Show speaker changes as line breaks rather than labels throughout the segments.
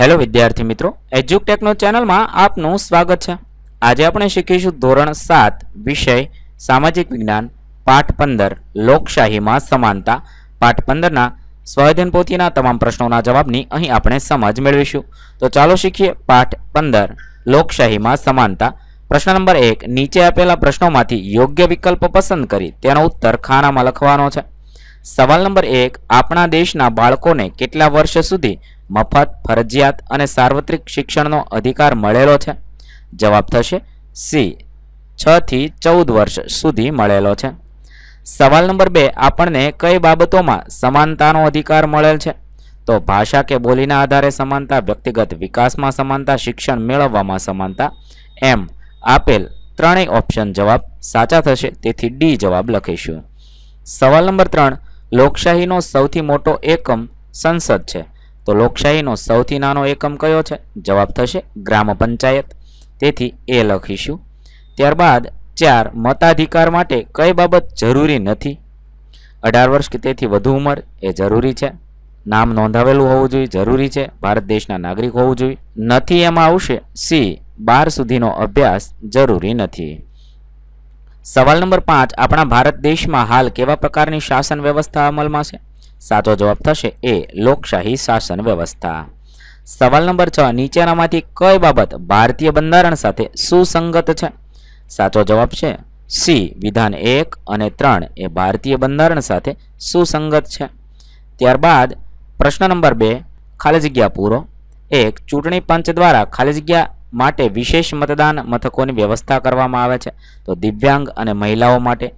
Hello વિદ્યાર્થી મિત્રો એજ્યુકટેકનો ચેનલમાં આપનું સ્વાગત છે. આજે આપણે શીખીશું ધોરણ સાત, વિષય, સામાજિક વિજ્ઞાન, પાઠ પંદર, લોકશાહીમાં સમાનતા. પાઠ પંદરના સ્વાધ્યાયન પોથીના તમામ પ્રશ્નોના જવાબની અહીં આપણે સમજ મેળવીશું. તો ચાલો શીખીએ પાઠ પંદર, લોકશાહીમાં સમાનતા. પ્રશ્ન નંબર એક, નીચે આપેલા પ્રશ્નોમાંથી યોગ્ય વિકલ્પ પસંદ કરી, તેનો ઉત્તર ખાનામાં લખવાનો છે. સવાલ નંબર એક, આપણા દેશના બાળકોને કેટલા વર્ષ સુધી મફત, ફરજિયાત અને સાર્વત્રિક શિક્ષણનો અધિકાર મળેલો છે? જવાબ થશે સી, છ થી ચૌદ વર્ષ સુધી મળેલો છે. સવાલ નંબર બે, આપણને કઈ બાબતોમાં સમાનતાનો અધિકાર મળેલ છે? તો ભાષા કે બોલીના આધારે સમાનતા, વ્યક્તિગત વિકાસમાં સમાનતા, શિક્ષણ મેળવવામાં સમાનતા, એમ, આપેલ ત્રણેય ઓપ્શન જવાબ સાચા થશે, તેથી ડી જવાબ લખીશું. સવાલ નંબર ત્રણ લોકશાહીનો સૌથી મોટો એકમ સંસદ છે. તો લોકશાહીનો સૌથી નાનો એકમ કયો છે? જવાબ થશે ગ્રામ પંચાયત. તેથી એ લખીશું. ત્યારબાદ ચાર મતાધિકાર માટે કઈ બાબત જરૂરી નથી? અઢાર વર્ષ કે તેથી વધુ ઉંમર એ જરૂરી છે. નામ નોંધાવેલું હોવું જોઈએ, જરૂરી છે. ભારત દેશના નાગરિક હોવું જોઈએ. નથી એમાં આવશે સી, બાર સુધીનો અભ્યાસ જરૂરી નથી. સવાલ નંબર પાંચ, આપણા ભારત દેશમાં હાલ કેવા પ્રકારની શાસન વ્યવસ્થા અમલમાં છે? સાચો જવાબ થશે એ, લોકશાહી શાસન વ્યવસ્થા. સવાલ નંબર છ, નીચેનામાંથી કઈ બાબત ભારતીય બંધારણ સાથે સુસંગત છે? સાચો જવાબ છે સી, વિધાન એક અને ત્રણ એ ભારતીય બંધારણ સાથે સુસંગત છે. ત્યારબાદ પ્રશ્ન નંબર બે, ખાલી જગ્યા પૂરો. એક, ચૂંટણી પંચ દ્વારા ખાલી જગ્યા માટે વિશેષ મતદાન મથકોની વ્યવસ્થા કરવામાં આવે છે. તો દિવ્યાંગ અને મહિલાઓ માટે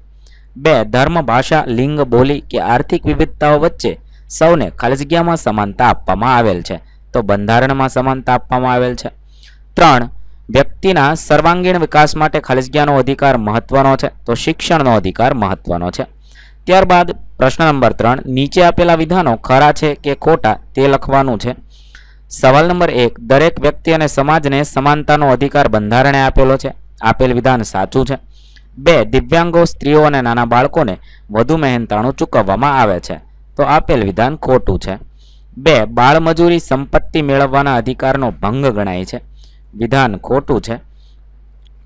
બે, ધર્મ, ભાષા, લિંગ, બોલી કે આર્થિક વિવિધતાઓ વચ્ચે સૌને ખાલી જગ્યામાં સમાનતા આપવામાં આવેલ છે. તો બંધારણમાં સમાનતા આપવામાં આવેલ છે. ત્રણ, વ્યક્તિના સર્વાંગીણ વિકાસ માટે ખાલી જગ્યાનો અધિકાર મહત્વનો છે. તો શિક્ષણનો અધિકાર મહત્વનો છે. ત્યારબાદ પ્રશ્ન નંબર ત્રણ, નીચે આપેલા વિધાનો ખરા છે કે ખોટા તે લખવાનું છે. સવાલ નંબર એક, દરેક વ્યક્તિ અને સમાજને સમાનતાનો અધિકાર બંધારણે આપેલો છે. આપેલ વિધાન સાચું છે. બે, દિવ્યાંગો, સ્ત્રીઓ અને નાના બાળકોને વધુ મહેનતાણું ચૂકવવામાં આવે છે. તો આપેલ વિધાન ખોટું છે. બે, બાળમજૂરી સંપત્તિ મેળવવાના અધિકારનો ભંગ ગણાય છે. વિધાન ખોટું છે.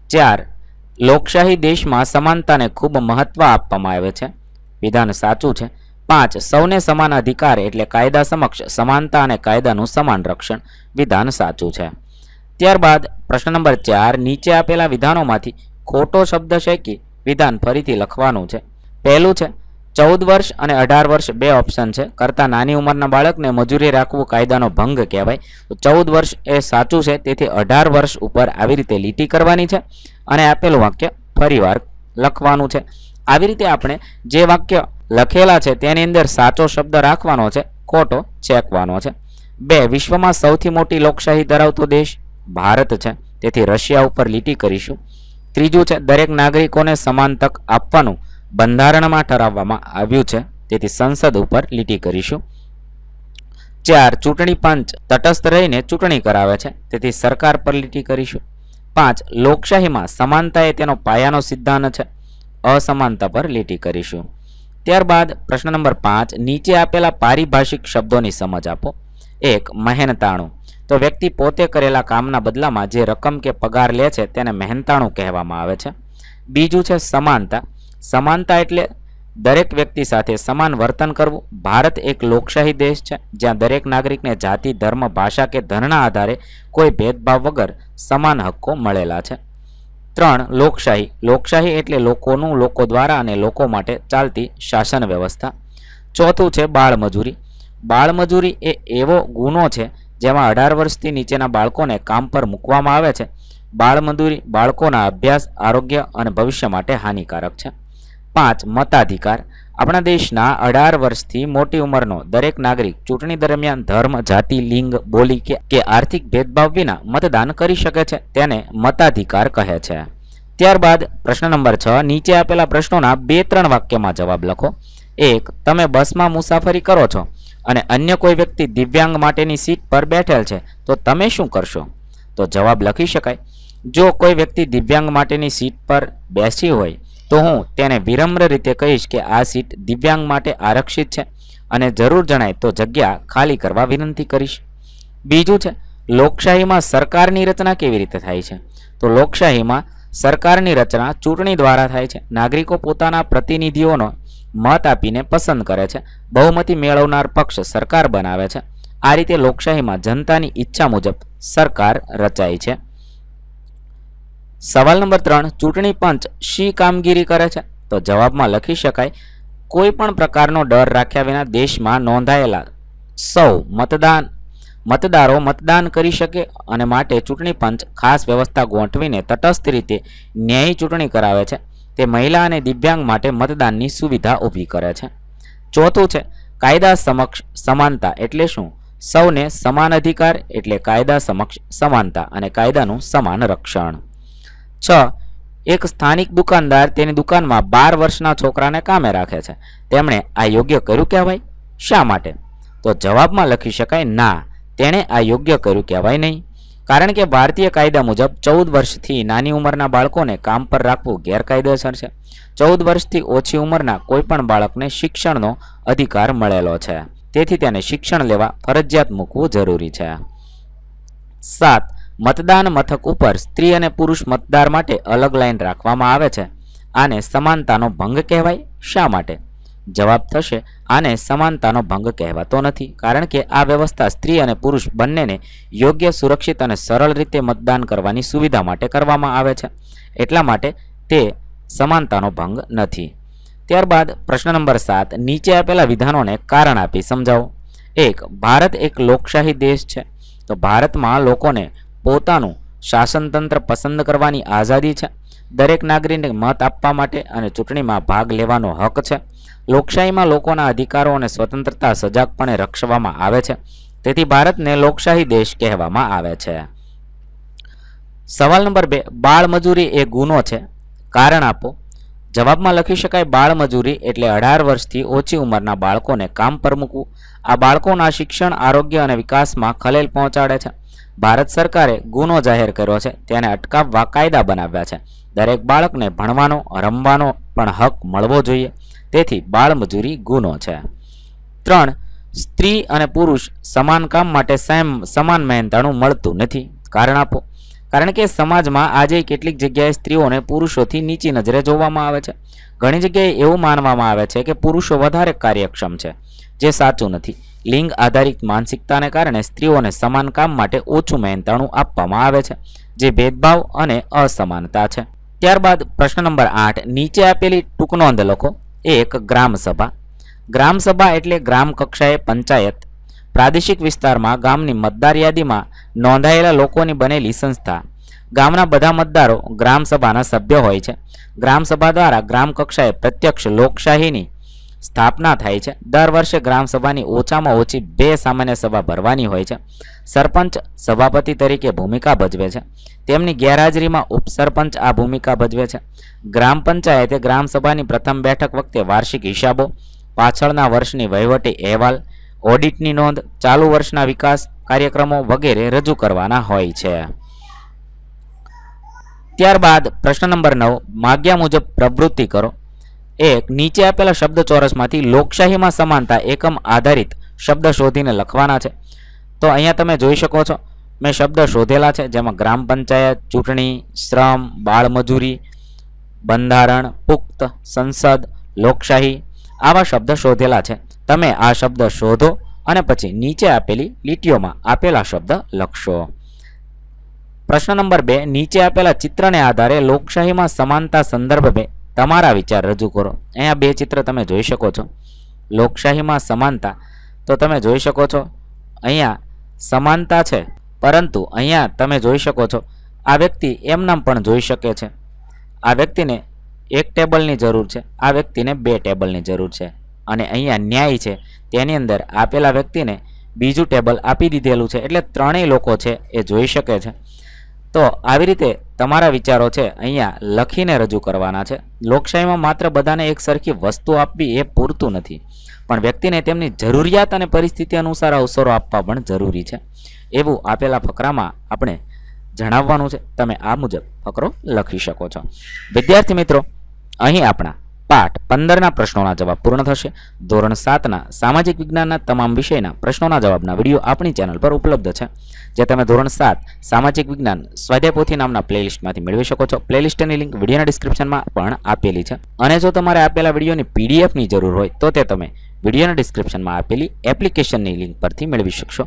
ચાર, લોકશાહી દેશમાં સમાનતાને ખૂબ મહત્વ આપવામાં આવે છે. વિધાન સાચું છે. પાંચ, સૌને સમાન અધિકાર એટલે કાયદા સમક્ષ સમાનતા અને કાયદાનું સમાન રક્ષણ. વિધાન સાચું છે. ત્યારબાદ પ્રશ્ન નંબર ચાર, નીચે આપેલા વિધાનોમાંથી ખોટો શબ્દ શેકી વિધાન ફરીથી લખવાનું છે. પહેલું છે, ચૌદ વર્ષ અને અઢાર વર્ષ બે ઓપ્શન છે. કરતાં નાની ઉંમરના બાળકને મજૂરી રાખવું કાયદાનો ભંગ કહેવાય. તો ચૌદ વર્ષ એ સાચું છે, તેથી અઢાર વર્ષ ઉપર આવી રીતે લીટી કરવાની છે અને આપેલું વાક્ય ફરીવાર લખવાનું છે. આવી રીતે આપણે જે વાક્ય લખેલા છે, તેની અંદર સાચો શબ્દ રાખવાનો છે, ખોટો ચેકવાનો છે. બે, વિશ્વમાં સૌથી મોટી લોકશાહી ધરાવતો દેશ ભારત છે. તેથી રશિયા ઉપર લીટી કરીશું. ત્રીજું છે, દરેક નાગરિકોને સમાન તક આપવાનું બંધારણમાં ઠરાવવામાં આવ્યું છે. તેથી સંસદ ઉપર લીટી કરીશું. ચાર, ચૂંટણી પંચ તટસ્થ રહીને ચૂંટણી કરાવે છે. તેથી સરકાર પર લીટી કરીશું. પાંચ, લોકશાહીમાં સમાનતા એ તેનો પાયાનો સિદ્ધાંત છે. અસમાનતા પર લીટી કરીશું. ત્યારબાદ પ્રશ્ન નંબર પાંચ, નીચે આપેલા પારિભાષિક શબ્દોની સમજ આપો. એક, મહેનતાણું. તો વ્યક્તિ પોતે કરેલા કામના બદલામાં જે રકમ કે પગાર લે છે તેને મહેનતાણું કહેવામાં આવે છે. બીજું છે સમાનતા. સમાનતા એટલે દરેક વ્યક્તિ સાથે સમાન વર્તન કરવું. ભારત એક લોકશાહી દેશ છે, જ્યાં દરેક નાગરિકને જાતિ, ધર્મ, ભાષા કે ધનના આધારે કોઈ ભેદભાવ વગર સમાન હક્કો મળેલા છે. ત્રણ લોકશાહી. લોકશાહી એટલે લોકોનું, લોકો દ્વારા અને લોકો માટે ચાલતી શાસન વ્યવસ્થા. ચોથું છે બાળમજૂરી. બાળમજૂરી એ એવો ગુનો છે જેમાં અઢાર વર્ષથી નીચેના બાળકોને કામ પર મૂકવામાં આવે છે. બાળમજૂરી બાળકોના અભ્યાસ, આરોગ્ય અને ભવિષ્ય માટે હાનિકારક છે. પાંચ, મતાધિકાર. આપણા દેશના અઢાર વર્ષથી મોટી ઉંમરનો દરેક નાગરિક ચૂંટણી દરમિયાન ધર્મ, જાતિ, લિંગ, બોલી કે આર્થિક ભેદભાવ વિના મતદાન કરી શકે છે. તેને મતાધિકાર કહે છે. ત્યારબાદ પ્રશ્ન નંબર છ, નીચે આપેલા પ્રશ્નોના બે ત્રણ વાક્યમાં જવાબ લખો. એક, તમે બસમાં મુસાફરી કરો છો અને અન્ય કોઈ વ્યક્તિ દિવ્યાંગ માટેની સીટ પર બેઠેલ છે, તો તમે શું કરશો? તો જવાબ લખી શકાય. જો કોઈ વ્યક્તિ દિવ્યાંગ માટેની સીટ પર બેસી હોય, તો હું તેને વિનમ્ર રીતે કહીશ કે આ સીટ દિવ્યાંગ માટે આરક્ષિત છે અને જરૂર જણાય તો જગ્યા ખાલી કરવા વિનંતી કરીશ. બીજું છે, લોકશાહીમાં સરકારની રચના કેવી રીતે થાય છે? તો લોકશાહીમાં સરકારની રચના ચૂંટણી દ્વારા થાય છે. નાગરિકો પોતાના પ્રતિનિધિઓનો મત આપીને પસંદ કરે છે. બહુમતી મેળવનાર પક્ષ સરકાર બનાવે છે. આ રીતે લોકશાહીમાં જનતાની ઈચ્છા મુજબ સરકાર રચાય છે. સવાલ નંબર ત્રણ, ચૂંટણી પંચ શી કામગીરી કરે છે? તો જવાબમાં લખી શકાય, કોઈ પણ પ્રકારનો ડર રાખ્યા વિના દેશમાં નોંધાયેલા સૌ મતદાન મતદારો મતદાન કરી શકે અને માટે ચૂંટણી પંચ ખાસ વ્યવસ્થા ગોઠવીને તટસ્થ રીતે ન્યાયી ચૂંટણી કરાવે છે. તે મહિલા અને દિવ્યાંગ માટે મતદાનની સુવિધા ઊભી કરે છે. ચોથું છે, કાયદા સમક્ષ સમાનતા એટલે શું? સૌને સમાન અધિકાર એટલે કાયદા સમક્ષ સમાનતા અને કાયદાનું સમાન રક્ષણ. છ, એક સ્થાનિક દુકાનદાર તેની દુકાનમાં બાર વર્ષના છોકરાને કામે રાખે છે. તેમણે આ યોગ્ય કર્યું કહેવાય? શા માટે? તો જવાબમાં લખી શકાય, ના તેણે આ યોગ્ય કર્યું કહેવાય નહીં. કારણ કે ભારતીય કાયદા મુજબ ચૌદ વર્ષથી નાની ઉંમરના બાળકોને કામ પર રાખવું ગેરકાયદેસર છે. ચૌદ વર્ષથી ઓછી ઉંમરના કોઈપણ બાળકને શિક્ષણનો અધિકાર મળેલો છે. તેથી તેને શિક્ષણ લેવા ફરજિયાત મૂકવું જરૂરી છે. સાત, મતદાન મથક ઉપર સ્ત્રી અને પુરુષ મતદાર માટે અલગ લાઈન રાખવામાં આવે છે. આને સમાનતાનો ભંગ કહેવાય. શા માટે? જવાબ થશે આને સમાનતાનો ભંગ કહેવાતો નથી. કારણ કે આ વ્યવસ્થા સ્ત્રી અને પુરુષ બંનેને યોગ્ય, સુરક્ષિત અને સરળ રીતે મતદાન કરવાની સુવિધા માટે કરવામાં આવે છે. એટલા માટે તે સમાનતાનો ભંગ નથી. ત્યારબાદ પ્રશ્ન નંબર સાત, નીચે આપેલા વિધાનોને કારણ આપી સમજાવો. એક, ભારત એક લોકશાહી દેશ છે. તો ભારતમાં લોકોને પોતાનું શાસનતંત્ર પસંદ કરવાની આઝાદી છે. દરેક નાગરિકને મત આપવા માટે અને ચૂંટણીમાં ભાગ લેવાનો હક છે. લોકશાહીમાં લોકોના અધિકારો અને સ્વતંત્રતા સજાગપણે રક્ષવામાં આવે છે. તેથી ભારતને લોકશાહી દેશ કહેવામાં આવે છે. સવાલ નંબર બે, બાળમજૂરી એ ગુનો છે. કારણ આપો. જવાબમાં લખી શકાય બાળમજૂરી એટલે અઢાર વર્ષથી ઓછી ઉંમરના બાળકોને કામ પર મૂકવું. આ બાળકોના શિક્ષણ, આરોગ્ય અને વિકાસમાં ખલેલ પહોંચાડે છે. ભારત સરકારે ગુનો જાહેર કર્યો છે, તેને અટકાવવા કાયદા બનાવ્યા છે. દરેક બાળકને ભણવાનો, રમવાનો પણ હક મળવો જોઈએ. તેથી બાળમજૂરી ગુનો છે. ત્રણ, સ્ત્રી અને પુરુષ સમાન કામ માટે સેમ, સમાન મહેનતાણું મળતું નથી. કારણ આપો, કારણ કે સમાજમાં આજે કેટલીક જગ્યાએ સ્ત્રીઓને પુરુષોથી નીચી નજરે જોવામાં આવે છે. ઘણી જગ્યાએ એવું માનવામાં આવે છે કે પુરુષો વધારે કાર્યક્ષમ છે, જે સાચું નથી. લિંગ આધારિત માનસિકતાને કારણે સ્ત્રીઓને સમાન કામ માટે ઓછું મહેનતાણું આપવામાં આવે છે, જે ભેદભાવ અને અસમાનતા છે. ત્યારબાદ પ્રશ્ન નંબર આઠ, નીચે આપેલી ટૂંક નોંધ લખો. એક ગ્રામસભા ગ્રામસભા એટલે ગ્રામ કક્ષાએ પંચાયત. પ્રાદેશિક વિસ્તારમાં ગામની મતદાર યાદીમાં નોંધાયેલા લોકોની બનેલી સંસ્થા. ગામના બધા મતદારો ગ્રામસભાના સભ્ય હોય છે. ગ્રામસભા દ્વારા ગ્રામ કક્ષાએ પ્રત્યક્ષ લોકશાહીની સ્થાપના થાય છે. દર વર્ષે ગ્રામ સભાની ઓછામાં ઓછી બે સામાન્ય સભા ભરવાની હોય છે. સરપંચ સભાપતિ તરીકે ભૂમિકા ભજવે છે. તેમની ગેરહાજરીમાં ઉપસરપંચ આ ભૂમિકા ભજવે છે. ગ્રામ પંચાયતે ગ્રામસભાની પ્રથમ બેઠક વખતે વાર્ષિક હિસાબો, પાછળના વર્ષની વહીવટી અહેવાલ, ઓડિટની નોંધ, ચાલુ વર્ષના વિકાસ કાર્યક્રમો વગેરે રજૂ કરવાના હોય છે. ત્યારબાદ પ્રશ્ન નંબર નવ, માગ્યા મુજબ પ્રવૃત્તિ કરો. એક નીચે આપેલા શબ્દ ચોરસમાંથી લોકશાહીમાં સમાનતા એકમ આધારિત શબ્દ શોધીને લખવાના છે. તો અહીંયા તમે જોઈ શકો છો, મેં શબ્દ શોધેલા છે, જેમાં ગ્રામ પંચાયત, ચૂંટણી, શ્રમ, બાળમજૂરી, બંધારણ, પુખ્ત, સંસદ, લોકશાહી આવા શબ્દ શોધેલા છે. તમે આ શબ્દ શોધો અને પછી નીચે આપેલી લીટીઓમાં આપેલા શબ્દ લખશો. પ્રશ્ન નંબર બે, નીચે આપેલા ચિત્રને આધારે લોકશાહીમાં સમાનતા સંદર્ભે તમારા વિચાર રજૂ કરો. અહીંયા બે ચિત્ર તમે જોઈ શકો છો. લોકશાહીમાં સમાનતા, તો તમે જોઈ શકો છો. અહીંયા સમાનતા છે, પરંતુ અહીંયા તમે જોઈ શકો છો, આ વ્યક્તિ એમનામ પણ જોઈ શકે છે. આ વ્યક્તિને એક ટેબલની જરૂર છે, આ વ્યક્તિને બે ટેબલની જરૂર છે. અને અહીંયા ન્યાય છે, તેની અંદર આપેલા વ્યક્તિને બીજું ટેબલ આપી દીધેલું છે, એટલે ત્રણેય લોકો છે એ જોઈ શકે છે. તો આવી રીતે તમારા વિચારો છે, અહીંયા લખીને રજૂ કરવાના છે. લોકશાહીમાં માત્ર બધાને એક સરખી વસ્તુ આપવી એ પૂરતું નથી, પણ વ્યક્તિને તેમની જરૂરિયાત અને પરિસ્થિતિ અનુસાર અવસરો આપવા પણ જરૂરી છે. એવું આપેલા ફકરામાં આપણે જણાવવાનું છે. તમે આ મુજબ ફકરો લખી શકો છો. વિદ્યાર્થી મિત્રો, અહીં આપણા પાઠ પંદરના પ્રશ્નોના જવાબ પૂર્ણ થશે. ધોરણ સાતના સામાજિક વિજ્ઞાનના તમામ વિષયના પ્રશ્નોના જવાબના વીડિયો આપણી ચેનલ પર ઉપલબ્ધ છે. જે તમે ધોરણ સાત સામાજિક વિજ્ઞાન સ્વાધ્યાય પોથી નામના પ્લેલિસ્ટમાંથી મેળવી શકો છો. પ્લેલિસ્ટની લિંક વિડીયોના ડિસ્ક્રિપ્શનમાં પણ આપેલી છે. અને જો તમારે આપેલા વિડીયોની પીડીએફની જરૂર હોય તો તે તમે વિડીયોના ડિસ્ક્રિપ્શનમાં આપેલી એપ્લિકેશનની લિંક પરથી મેળવી શકશો.